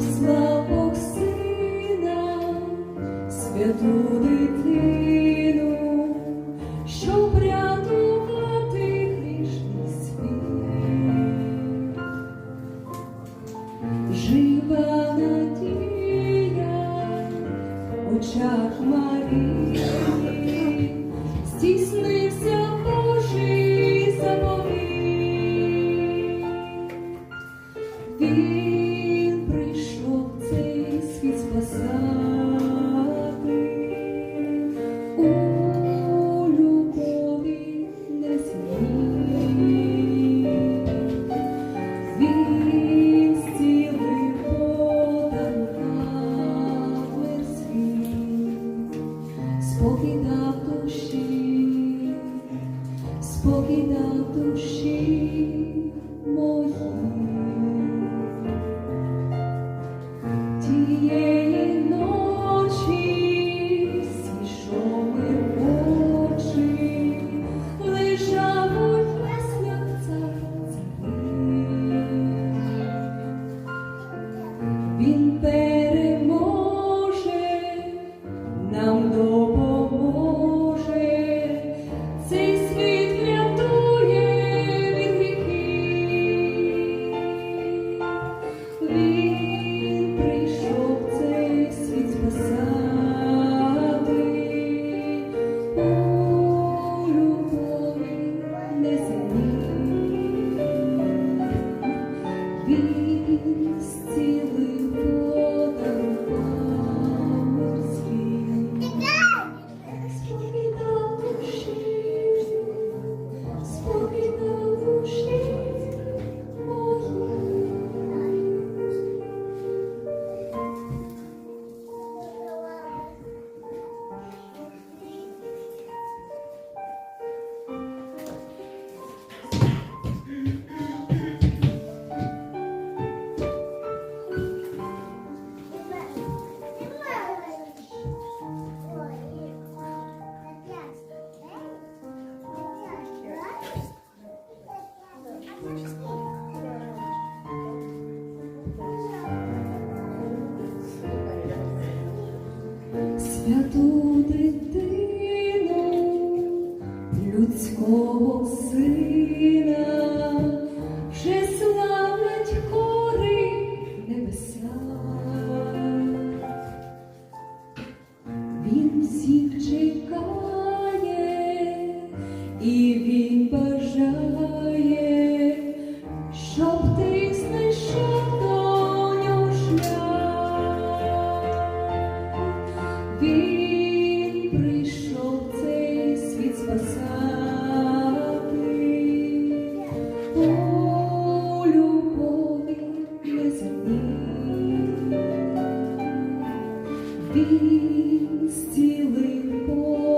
Славок сина, святу дитину, що врятувати грішний світ. жива надія в очах Марії. спокій дав душі, спокій дав душі. святу дитину, людського сина, вже славлять хори небеса, він всіх чекає. Він зцілив Бог.